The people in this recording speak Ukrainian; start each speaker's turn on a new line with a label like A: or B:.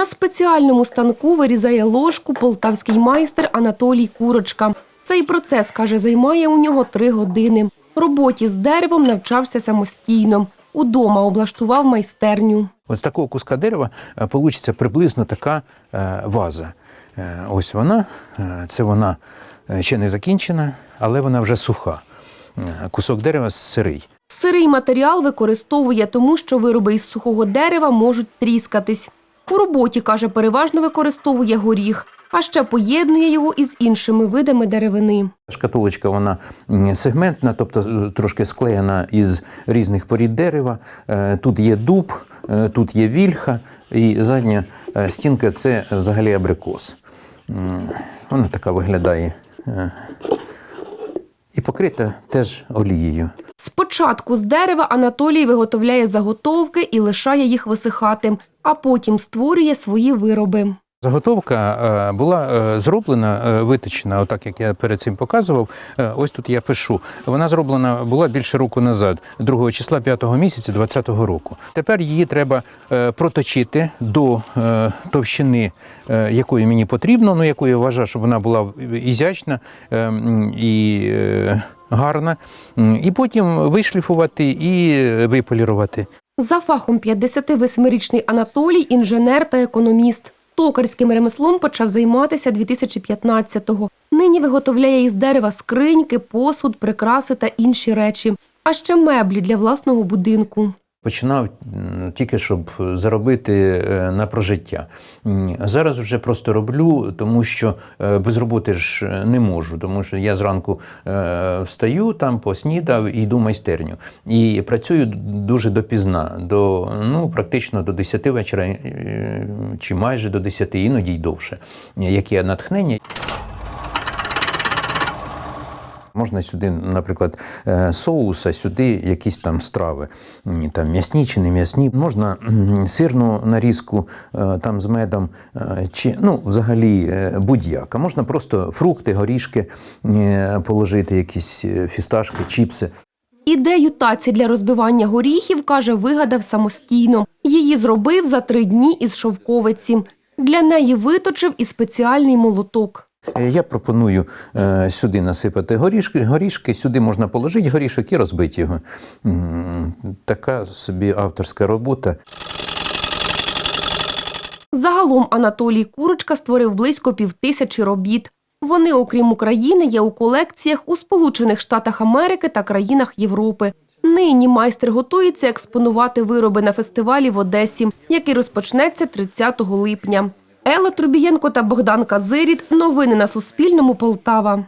A: На спеціальному станку вирізає ложку полтавський майстер Анатолій Курочка. Цей процес, каже, займає у нього три години. Роботі з деревом навчався самостійно. Удома облаштував майстерню.
B: От з такого куска дерева вийде приблизно така е, ваза. Е, Ось вона, е, це вона ще не закінчена, але вона вже суха. Кусок дерева сирий.
A: Сирий матеріал використовує, тому що вироби із сухого дерева можуть тріскатись. У роботі, каже, переважно використовує горіх, а ще поєднує його із іншими видами деревини.
B: Шкатулочка вона сегментна, тобто е, трошки склеєна із різних порід дерева. Е, Тут є дуб, е, тут є вільха, і задня стінка це взагалі абрикос. Вона така виглядає. І покрита теж олією.
A: Спочатку з дерева Анатолій виготовляє заготовки і лишає їх висихати, а потім створює свої вироби.
B: Заготовка е, була е, зроблена, е, виточена, отак як я перед цим показував. Ось тут я пишу. Вона зроблена була більше року назад, 2 числа 5 місяця 2020 року. Тепер її треба проточити до товщини, якої мені потрібно, ну якої я вважаю, щоб вона була ізячна і гарна. І потім вишліфувати і виполірувати.
A: За фахом 58-річний Анатолій – інженер та економіст. Токарським ремеслом почав займатися 2015-го. Нині виготовляє із дерева скриньки, посуд, прикраси та інші речі, а ще меблі для власного будинку.
B: Починав тільки щоб заробити е, на прожиття. Зараз вже просто роблю, тому що е, без роботи ж е, не можу, тому що я зранку встаю, там поснідав і йду в майстерню. І працюю дуже допізна, до ну практично до 10 вечора, чи майже до 10, іноді й довше. Яке натхнення. Можна сюди, наприклад, е, соуса, сюди якісь там страви, там м'ясні чи не м'ясні. Можна сирну нарізку е, там з медом, е, чи ну, взагалі будь-як. Можна просто фрукти, горішки положити, якісь фісташки, чіпси.
A: Ідею таці для розбивання горіхів, каже, вигадав самостійно. Її зробив за три дні із шовковиці. Для неї виточив і спеціальний молоток.
B: Е, Я пропоную е, сюди насипати горішки, горішки, сюди можна положити горішок і розбити його. Така собі авторська робота.
A: Загалом Анатолій Курочка створив близько півтисячі робіт. Вони, окрім України, є у колекціях у Сполучених Штатах Америки та країнах Європи. Нині майстер готується експонувати вироби на фестивалі в Одесі, який розпочнеться 30 липня. Елла Трубієнко та Богдан Казиріт. Новини на Суспільному. Полтава.